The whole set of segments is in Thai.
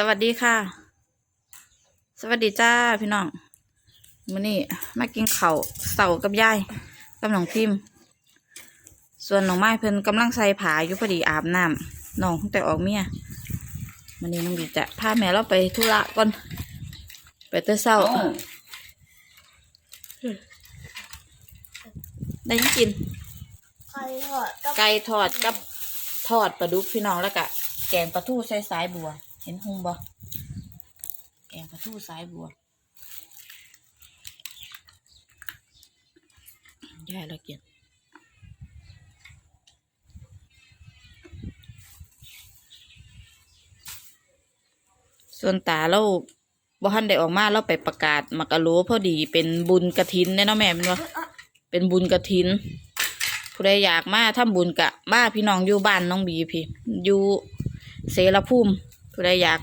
สวัสดีค่ะ สวัสดีจ้าพี่น้องมื้อนี้มากินข้าวเสากับยายกับน้องพิมพ์ส่วนน้องไม้เพิ่นกำลังใส่ผาอยู่พอดีอาบน้ำน้องเพิ่งแต่ออกเมียมื้อนี้น้องบีจะพาแม่เราไปธุระก่อนไปเตอเศร้าได้หยังกินไข่ทอดกับไก่ทอดกับทอดปลาดุกพี่น้องแล้วก็แกงปลาทูใส่สายบัว เห็นหุงบ่แกงปลาทูสายบัวยายเรากินส่วนตาเราบ่ทันได้ออกมาเราไปประกาศมักกะโหลพอดีเป็นบุญกระถินเนี่ยเนะแม่เป็นว่าเป็นบุญกระถิน ผู้ใดอยากมาทำบุญกะมาพี่น้องอยู่บ้านน้องบีพี่อยู่เสรภูมิ ผู้ใดอยาก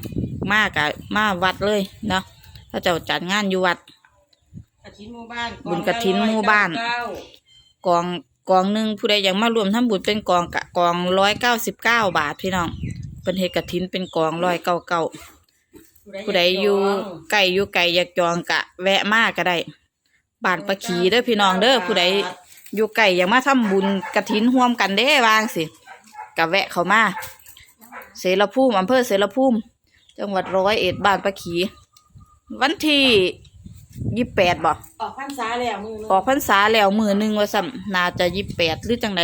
มากะมาวัดเลยเนาะถ้าเจ้าจัดงานอยู่วัด กระถินหมู่บ้านบุญกฐินหมู่บ้านกองกองหนึ่งผู้ใดอยากมารวมทำบุญเป็นกองกะกองร้อยเก้าสิบเก้าบาทพี่น้องเป็นเฮดกฐินเป็นกองร้อยเก้าเก้าผู้ใดอยู่ไก่อยู่ไก่อยากจองกะ แวะมากก็ได้บ้านปะขีเด้อพี่น้องเด้อผู้ใดอยู่ไก่อยากมาทำบุญกระถินร่วมกันเด้วางสิกับแวะเขามา เสรภูมิอำเภอเสรภูมิ จังหวัดร้อยเอ็ดบ้านปะขี วันที่ยี่แปดบ่ออกพรรษาแล้วมือออกพรรษาแล้วมือหนึ่งว่าสัมน่าจะยี่แปดหรือจังใด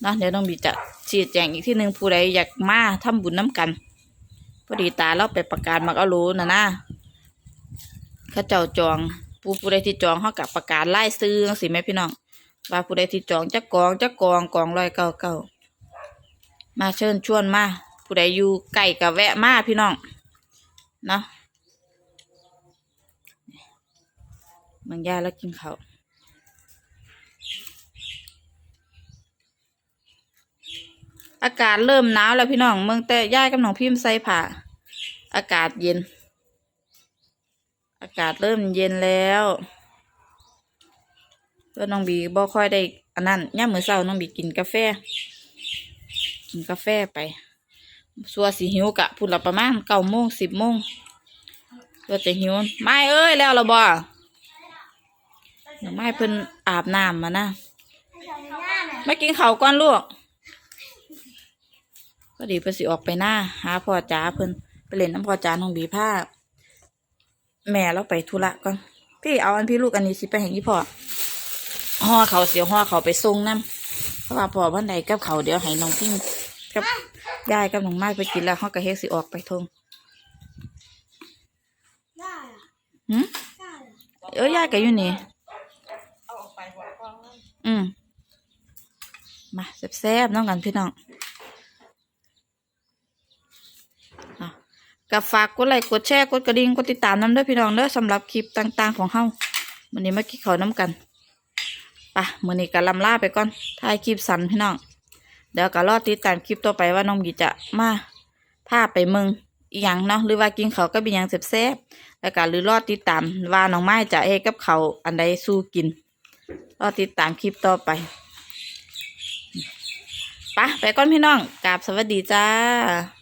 เนาะเดี๋ยวต้องบีจะชี้แจงอีกที่หนึ่งผู้ใดอยากมาทำบุญน้ำกัน พอดีตาเราไปประกาศมักเอารู้นะนะเข้าเจ้าจองผู้ผู้ใดที่จองเขากับประกาศไล่ซื้อจังสิแม่พี่น้องว่าผู้ใดที่จองจะกองจะกองกองร้อยเก้าเก้ามาเชิญชวนมา ผู้ใดอยู่ไก่กับแวะมาพี่น้องเนาะบางย่าแล้วกินเขาอากาศเริ่มหนาวแล้วพี่น้อง เมืองแต่ย่ายกับหนองพิมพ์ใส่ผ้าอากาศเย็น อากาศเริ่มเย็นแล้วแล้วน้องบีบ่ค่อยได้อันนั้นย่ามมื้อเช้าน้องบีกินกาแฟ กินกาแฟไป สัวสิหิวกะพูดละประมาณเก้าโมงสิบโมงก็จะหิวไม่เอ้ยแล้วเราบ่เดี๋ยวไม่เพิ่นอาบน้ำมานะให้ทำหน้าน่กินข้าวก่อนลูกก็ดีเพิ่นสิออกไปหน้าหาพ่อจ๋าเพิ่นไปเล่นน้ำพ่อจ๋าน้องบีผ้าแม่เราไปธุระก่อนพี่เอาอันพี่ลูกอันนี้สิไปให้ยี่พ่อห่อเขาเสียวห่อเขาไปส่งน้ำเพราะว่าพ่อวันใดกับเขาเดี๋ยวให้น้องพิมกับ ยายกับน้องไม้ไปกินแล้วเขาก็เฮ็ดสิออกไปทงได้อะหืมได้อะเอ้ยยายก็อยู่นี่เอาออกไปหัวกล้องนั่นอืมมาแซ่บๆน้องกันพี่น้องอะกับฝากกดไลค์กดแชร์กดกระดิ่งกดติดตามน้ำเด้อพี่น้องเด้อสำหรับคลิปต่างๆของเฮาวันนี้มากินข้าวน้ำกันไปะมื้อนี้ก็ลำลาไปก่อนถ่ายคลิปสั้นพี่น้อง เดี๋ยวก็รอติดตามคลิปต่อไปว่าน้องบีจะมาพาไปเมืองอีหยังเนาะหรือว่ากินเขาก็เป็นหยังแซ่บๆแล้วก็หรือรอติดตามว่าน้องไม้จะเฮ็ดกับเขาอันใดสู้กิน รอติดตามคลิปต่อไปปะไปก่อนพี่น้องกราบสวัสดีจ้า